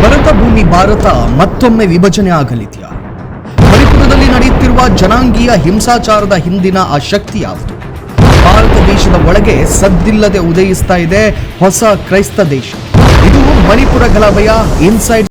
ಭರತ ಭೂಮಿ ಭಾರತ ಮತ್ತೊಮ್ಮೆ ವಿಭಜನೆ ಆಗಲಿದೆಯಾ ಮಣಿಪುರದಲ್ಲಿ ನಡೆಯುತ್ತಿರುವ ಜನಾಂಗೀಯ ಹಿಂಸಾಚಾರದ ಹಿಂದಿನ ಆ ಶಕ್ತಿ ಯಾವುದು ಭಾರತ ದೇಶದ ಒಳಗೆ ಸದ್ದಿಲ್ಲದೆ ಉದಯಿಸ್ತಾ ಇದೆ ಹೊಸ ಕ್ರೈಸ್ತ ದೇಶ. ಇದು ಮಣಿಪುರ ಗಲಭೆಯ ಇನ್ಸೈಡ್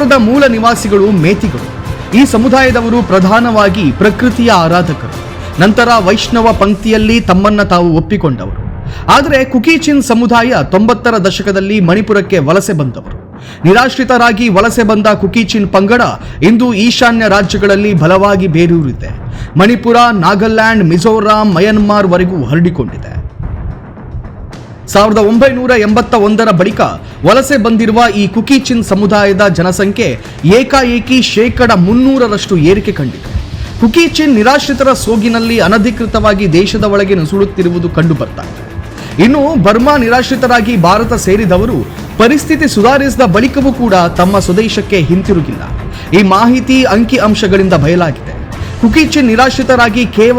ಮಣಿಪುರದ ಮೂಲ ನಿವಾಸಿಗಳು ಮೇತಿಗಳು. ಈ ಸಮುದಾಯದವರು ಪ್ರಧಾನವಾಗಿ ಪ್ರಕೃತಿಯ ಆರಾಧಕರು. ನಂತರ ವೈಷ್ಣವ ಪಂಕ್ತಿಯಲ್ಲಿ ತಮ್ಮನ್ನ ತಾವು ಒಪ್ಪಿಕೊಂಡವರು. ಆದರೆ ಕುಕೀಚಿನ್ ಸಮುದಾಯ ತೊಂಬತ್ತರ ದಶಕದಲ್ಲಿ ಮಣಿಪುರಕ್ಕೆ ವಲಸೆ ಬಂದವರು. ನಿರಾಶ್ರಿತರಾಗಿ ವಲಸೆ ಬಂದ ಕುಕೀಚಿನ್ ಪಂಗಡ ಇಂದು ಈಶಾನ್ಯ ರಾಜ್ಯಗಳಲ್ಲಿ ಬಲವಾಗಿ ಬೇರೂರಿದೆ. ಮಣಿಪುರ, ನಾಗಾಲ್ಯಾಂಡ್, ಮಿಜೋರಾಂ, ಮಯನ್ಮಾರ್ ವರೆಗೂ ಹರಡಿಕೊಂಡಿದೆ. ಸಾವಿರದ ಒಂಬೈನೂರ ಎಂಬತ್ತ ಒಂದರ ಬಳಿಕ ವಲಸೆ ಬಂದಿರುವ ಈ ಕುಕಿಚಿನ್ ಸಮುದಾಯದ ಜನಸಂಖ್ಯೆ ಏಕಾಏಕಿ ಶೇಕಡ ಮುನ್ನೂರರಷ್ಟು ಏರಿಕೆ ಕಂಡಿದೆ. ಕುಕಿಚಿನ್ ನಿರಾಶ್ರಿತರ ಸೋಗಿನಲ್ಲಿ ಅನಧಿಕೃತವಾಗಿ ದೇಶದ ಒಳಗೆ ನುಸುಳುತ್ತಿರುವುದು ಕಂಡು ಬರ್ತಾ ಇದೆ ಇನ್ನು ಬರ್ಮಾ ನಿರಾಶ್ರಿತರಾಗಿ ಭಾರತ ಸೇರಿದವರು ಪರಿಸ್ಥಿತಿ ಸುಧಾರಿಸಿದ ಬಳಿಕವೂ ಕೂಡ ತಮ್ಮ ಸ್ವದೇಶಕ್ಕೆ ಹಿಂತಿರುಗಿಲ್ಲ. ಈ ಮಾಹಿತಿ ಅಂಕಿ ಅಂಶಗಳಿಂದ ಬಯಲಾಗಿದೆ. ಕುಕಿಚಿನ್ ನಿರಾಶ್ರಿತರಾಗಿ ಕೇವಲ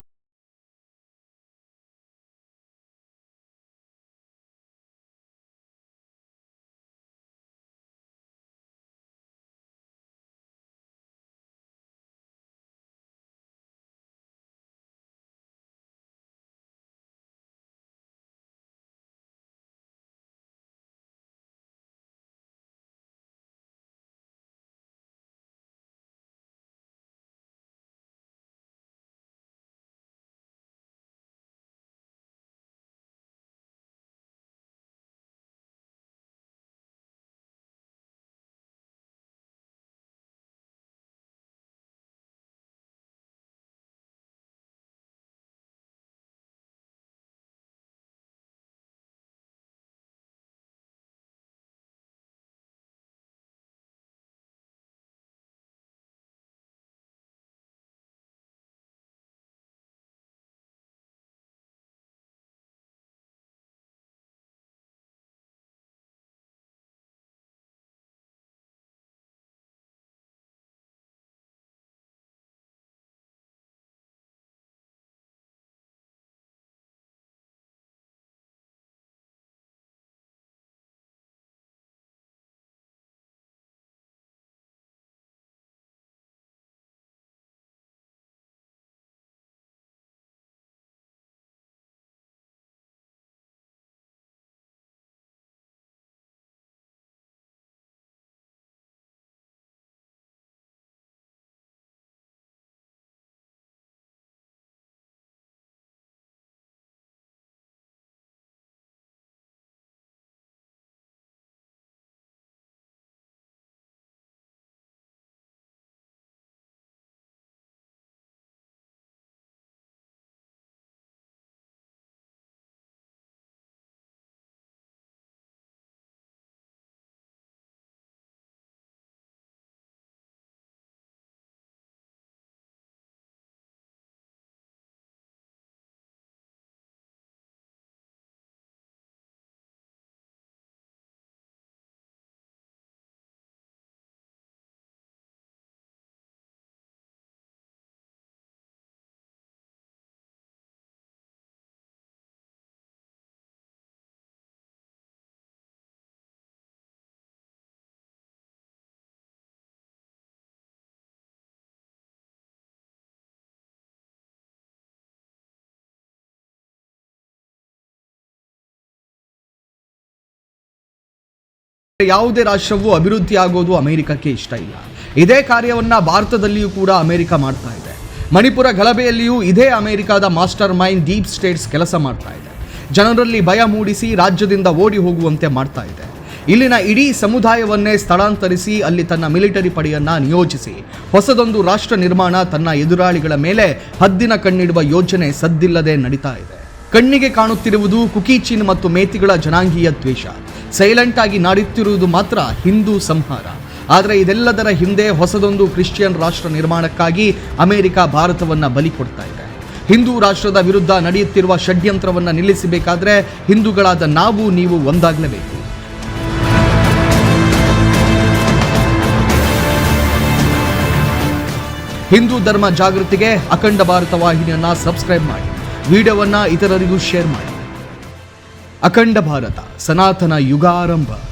ಯಾವುದೇ ರಾಷ್ಟ್ರವು ಅಭಿವೃದ್ಧಿ ಆಗೋದು ಅಮೆರಿಕಕ್ಕೆ ಇಷ್ಟ ಇಲ್ಲ. ಇದೇ ಕಾರ್ಯವನ್ನ ಭಾರತದಲ್ಲಿಯೂ ಕೂಡ ಅಮೆರಿಕ ಮಾಡ್ತಾ ಇದೆ. ಮಣಿಪುರ ಗಲಭೆಯಲ್ಲಿಯೂ ಇದೇ ಅಮೆರಿಕದ ಮಾಸ್ಟರ್ ಮೈಂಡ್ ಡೀಪ್ ಸ್ಟೇಟ್ಸ್ ಕೆಲಸ ಮಾಡ್ತಾ ಇದೆ. ಜನರಲ್ಲಿ ಭಯ ಮೂಡಿಸಿ ರಾಜ್ಯದಿಂದ ಓಡಿ ಹೋಗುವಂತೆ ಮಾಡ್ತಾ ಇದೆ. ಇಲ್ಲಿನ ಇಡೀ ಸಮುದಾಯವನ್ನೇ ಸ್ಥಳಾಂತರಿಸಿ ಅಲ್ಲಿ ತನ್ನ ಮಿಲಿಟರಿ ಪಡೆಯನ್ನ ನಿಯೋಜಿಸಿ, ಹೊಸದೊಂದು ರಾಷ್ಟ್ರ ನಿರ್ಮಾಣ ತನ್ನ ಎದುರಾಳಿಗಳ ಮೇಲೆ ಹದ್ದಿನ ಕಣ್ಣಿಡುವ ಯೋಜನೆ ಸದ್ದಿಲ್ಲದೆ ನಡೀತಾ ಇದೆ. ಕಣ್ಣಿಗೆ ಕಾಣುತ್ತಿರುವುದು ಕುಕೀಚಿನ್ ಮತ್ತು ಮೇತಿಗಳ ಜನಾಂಗೀಯ ದ್ವೇಷ. ಸೈಲೆಂಟ್ ಆಗಿ ನಾಡುತ್ತಿರುವುದು ಮಾತ್ರ ಹಿಂದೂ ಸಂಹಾರ. ಆದರೆ ಇದೆಲ್ಲದರ ಹಿಂದೆ ಹೊಸದೊಂದು ಕ್ರಿಶ್ಚಿಯನ್ ರಾಷ್ಟ್ರ ನಿರ್ಮಾಣಕ್ಕಾಗಿ ಅಮೆರಿಕ ಭಾರತವನ್ನು ಬಲಿ ಕೊಡ್ತಾ ಇದೆ. ಹಿಂದೂ ರಾಷ್ಟ್ರದ ವಿರುದ್ಧ ನಡೆಯುತ್ತಿರುವ ಷಡ್ಯಂತ್ರವನ್ನು ನಿಲ್ಲಿಸಬೇಕಾದ್ರೆ ಹಿಂದೂಗಳಾದ ನಾವು ನೀವು ಒಂದಾಗಲೇಬೇಕು. ಹಿಂದೂ ಧರ್ಮ ಜಾಗೃತಿಗೆ ಅಖಂಡ ಭಾರತ ವಾಹಿನಿಯನ್ನು ಸಬ್ಸ್ಕ್ರೈಬ್ ಮಾಡಿ. ವಿಡಿಯೋವನ್ನ ಇತರರಿಗೂ ಶೇರ್ ಮಾಡಿ. ಅಖಂಡ ಭಾರತ ಸನಾತನ ಯುಗಾರಂಭ.